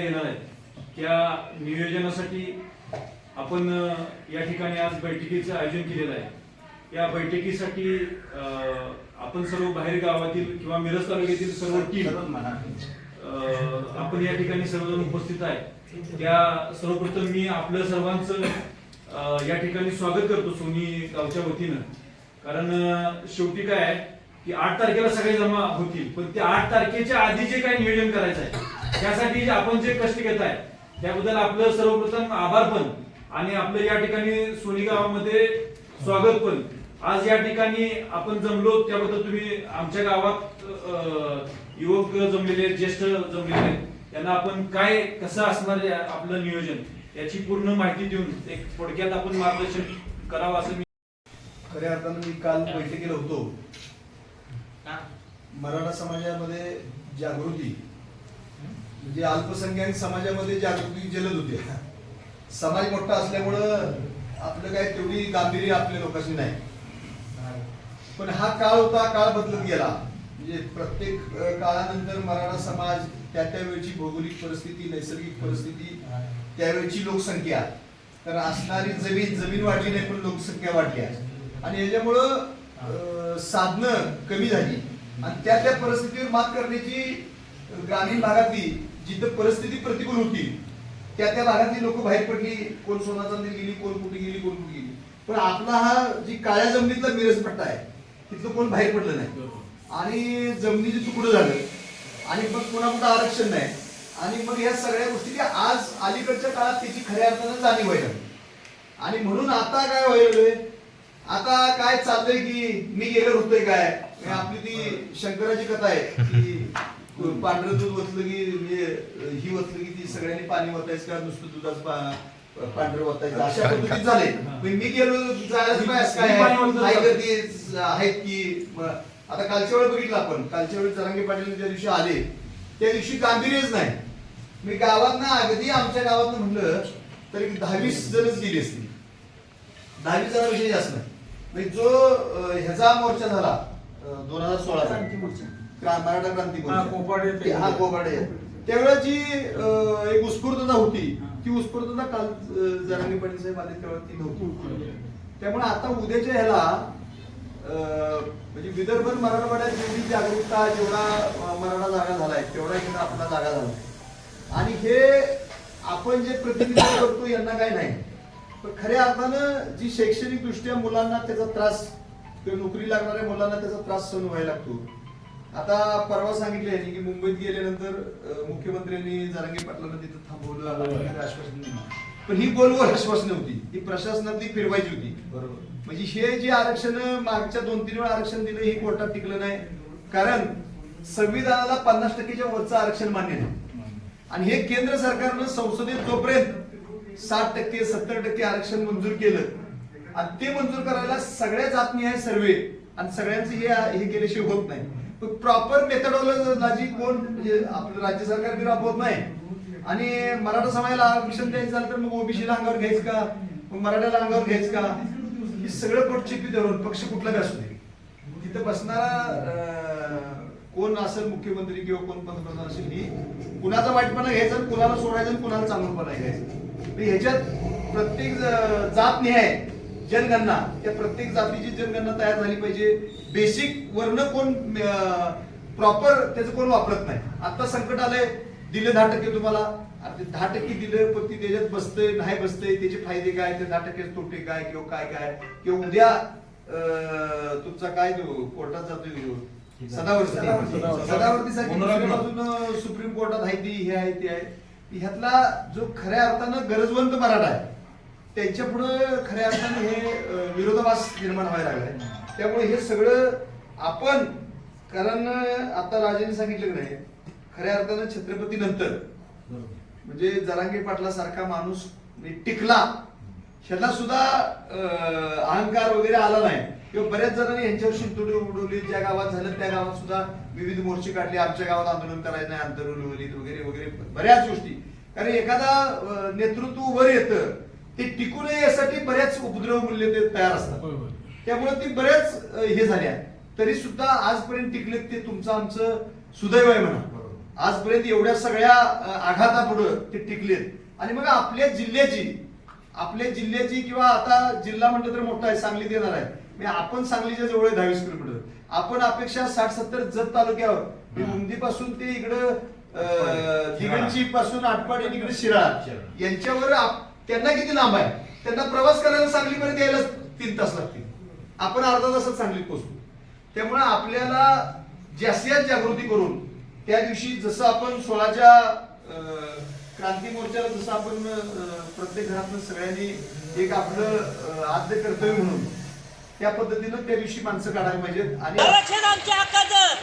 येणार आहे. त्या नियोजनासाठी आपण या ठिकाणी आज बैठकीचं आयोजन केलेलं आहे. या बैठकीसाठी आपण सर्व बाहेर गावातील किंवा मिरज तालुक्यातील सर्व टीम आपण या ठिकाणी सर्वजण उपस्थित आहे. त्या सर्वप्रथम मी आपलं सर्वांचं या ठिकाणी स्वागत करतो सोनी गावच्या वतीनं. कारण शेवटी काय आहे की आठ तारखेला सगळे जमा होतील पण त्या आठ तारखेच्या आधी जे काही नियोजन करायचं आहे त्यासाठी जे आपण जे कष्ट घेत आहे त्याबद्दल आपलं सर्वप्रथम आभार पण. आणि आपलं या ठिकाणी सोनी गावामध्ये स्वागत पण. आज या ठिकाणी आपण जमलो त्याबद्दल तुम्ही आमच्या गावात युवक जमलेले ज्येष्ठ जमलेले त्यांना आपण काय कसं असणार आपलं नियोजन याची पूर्ण माहिती देऊन एक थोडक्यात आपण मार्गदर्शन करावं असं मी खऱ्या अर्थानं मी काल बैठकीला होतो. मराठा समाजामध्ये जागृती म्हणजे अल्पसंख्याक समाजामध्ये जागृती जलद होती. समाज मोठा असल्यामुळं आपलं काय तेवढी गांभीर्य आपल्या लोकांची नाही. पण हा काळ होता काळ बदलत गेला. म्हणजे प्रत्येक काळानंतर मराठा समाज त्या त्यावेळची भौगोलिक परिस्थिती नैसर्गिक परिस्थिती त्यावेळची लोकसंख्या. तर असणारी जमीन जमीन वाढली नाही पण लोकसंख्या वाढली आहे. आणि याच्यामुळं साधनं कमी झाली. आणि त्या त्या परिस्थितीवर मात करण्याची ग्रामीण भागातली जिथं परिस्थिती प्रतिकूल होती त्या त्या भागातली लोक बाहेर पडली. कोण सोना चांदी गेली कोण कुठे गेली कोण कुठे गेली. पण आपला हा जी काळ्या जमिनीतला मिरज पट्टा आहे तिथलं कोण बाहेर पडलं नाही. आणि जमिनीची तुकडं झालं. आणि मग पुन्हा कुठं आरक्षण नाही. आणि मग या सगळ्या गोष्टी आज अलीकडच्या काळात त्याची खऱ्या अर्थानं जाणीव व्हायला आणि म्हणून आता काय व्हायलंय आता काय चाललंय की मी गेलो होतोय काय? आपली ती शंकराची कथा आहे की पांढरं दूध ओतलं की म्हणजे ही ओतलं की ती सगळ्यांनी पाणी ओतायचं का? नुसतं दुधाच पांढरं ओतायचं? अशा पद्धतीत झाले पण मी गेलो जायलाच काय आहेत की आता कालच्या वेळेस बघितलं आपण. कालच्या वेळेस जरांगे पाटील ज्या दिवशी आले त्या दिवशी गांभीर्यच नाही. मी गावात ना अगदी आमच्या गावात म्हणलं तर दहावीस जणच गेली असतील. दहावीस जणांविषयी जास्त नाही. म्हणजे जो ह्याचा मोर्चा झाला दोन हजार सोळाचा. मराठा क्रांती हा, कोपाडे मोर्चा. ते- हा कोपाडे त्यावेळेस जी एक उत्स्फूर्तता होती ती उत्स्फूर्तता काल जरांगे पाटील साहेब आले तेव्हा ती नव्हती. त्यामुळे आता उद्याच्या ह्याला म्हणजे विदर्भ मराठवाड्यात जेवढी जागरूकता जेवढा मराठा जागा झालाय तेवढा इकडे आपला जागा झाला आणि हे आपण जे प्रतिनिधित्व करतो यांना काय नाही. पण खऱ्या अर्थानं जी शैक्षणिक दृष्ट्या मुलांना त्याचा त्रास किंवा नोकरी लागणाऱ्या मुलांना त्याचा त्रास सहन व्हायला लागतो. आता परवा सांगितले यांनी की मुंबईत गेल्यानंतर मुख्यमंत्र्यांनी जरांगे पाटलांना तिथं थांबवलं आश्वासन दिलं. पण ही गोलवर आश्वासन होती. ही प्रशासनातली फिरवायची होती. बरोबर. म्हणजे हे जे आरक्षण मागच्या दोन तीन वेळा आरक्षण दिलं हे कोर्टात टिकलं नाही. कारण संविधानाला पन्नास टक्केच्या वरचं आरक्षण मान्य नाही. आणि हे केंद्र सरकारनं संसदेत जोपर्यंत साठ टक्के सत्तर टक्के आरक्षण मंजूर केलं आणि ते मंजूर करायला सगळ्या जातनिहाय सर्वे. आणि सगळ्यांचं हे हे केल्याशिवाय होत नाही. प्रॉपर मेथडॉलॉजी कोण म्हणजे आपलं राज्य सरकार बी राबवत नाही. आणि मराठा समाजाला आरक्षण द्यायचं झालं तर मग ओबीसीला अंगावर घ्यायचं का? मग मराठ्याला अंगावर घ्यायचं का? हे सगळं पोटचिपी धरून पक्ष कुठला बी असू दे. तिथं बसणारा कोण असेल मुख्यमंत्री किंवा कोण पंतप्रधान असेल ही कुणाचा वाईटपणा घ्यायचा आणि कुणाला सोडायचं कुणाला चांगलंपणा घ्यायचं? ह्याच्यात प्रत्येक जात निहाय जनगणना. त्या प्रत्येक जातीची जनगणना तयार झाली पाहिजे. बेसिक वर्ण कोण प्रॉपर त्याचं कोण वापरत नाही. आता संकट आलंय. दिले दहा टक्के तुम्हाला. दहा टक्के दिलं पण ती त्याच्यात बसतंय नाही बसतंय त्याचे फायदे काय? ते दहा टक्के तोटे काय? किंवा काय काय? किंवा उद्या तुमचा काय तो कोर्टात जातोय सदावर्ती. सदावर्ती. सदावर्तीसाठी सुप्रीम कोर्टात आहे ती हे आहे ते आहे. ह्यातला जो खऱ्या अर्थानं गरजवंत मराठा आहे. त्यांच्या पुढे खऱ्या अर्थानं हे विरोधाभास निर्माण व्हायला लागलाय. त्यामुळे हे सगळं आपण कारण आता राजाने सांगितलं की नाही खऱ्या अर्थानं छत्रपती नंतर. म्हणजे जरांगे पाटला सारखा माणूस टिकला ह्याला सुद्धा अहंकार वगैरे आला नाही. किंवा बऱ्याच जणांनी यांच्यावर शिंतोडी उडवली ज्या गावात झालं त्या गावात सुद्धा विविध मोर्चे काढले आमच्या गावात आंदोलन करायचं नाही आंदोलन वगैरे वगैरे वगैरे बऱ्याच गोष्टी. कारण एखादा नेतृत्व वर येतं ते टिकू नये यासाठी बऱ्याच उपद्रव मूल्य ते तयार असतात. त्यामुळे ती बऱ्याच हे झाल्या तरी सुद्धा आजपर्यंत टिकले ते तुमचं आमचं सुदैव आहे म्हणा. आजपर्यंत एवढ्या सगळ्या आघातापुढं ते टिकलेत. आणि मग आपल्या जिल्ह्याची आपल्या जिल्ह्याची किंवा आता जिल्हा म्हटलं तर मोठा आहे सांगलीत येणार आहे. म्हणजे आपण सांगलीच्या जवळ आहे दहावीस किलोमीटर. आपण अपेक्षा साठ सत्तर जत तालुक्यावर. मुंदी पासून ते इकडं दिगंची पासून आटपाडी आणि इकडे शिराळा. यांच्यावर त्यांना किती लांब आहे? त्यांना प्रवास करायला सांगलीपर्यंत यायला तीन तास लागतील. आपण अर्धा तासात सांगलीत पोहोचतो त्यामुळे आपल्याला जास्तीत जास्त जागृती करून त्या दिवशी जसं आपण सोळाच्या क्रांती मोर्चाला जसं आपण प्रत्येक घरातनं सगळ्यांनी एक आपलं आद्य कर्तव्य म्हणून त्या पद्धतीनं त्या दिवशी माणसं काढायला पाहिजेत आणि आरक्षण आमच्या हक्काचं.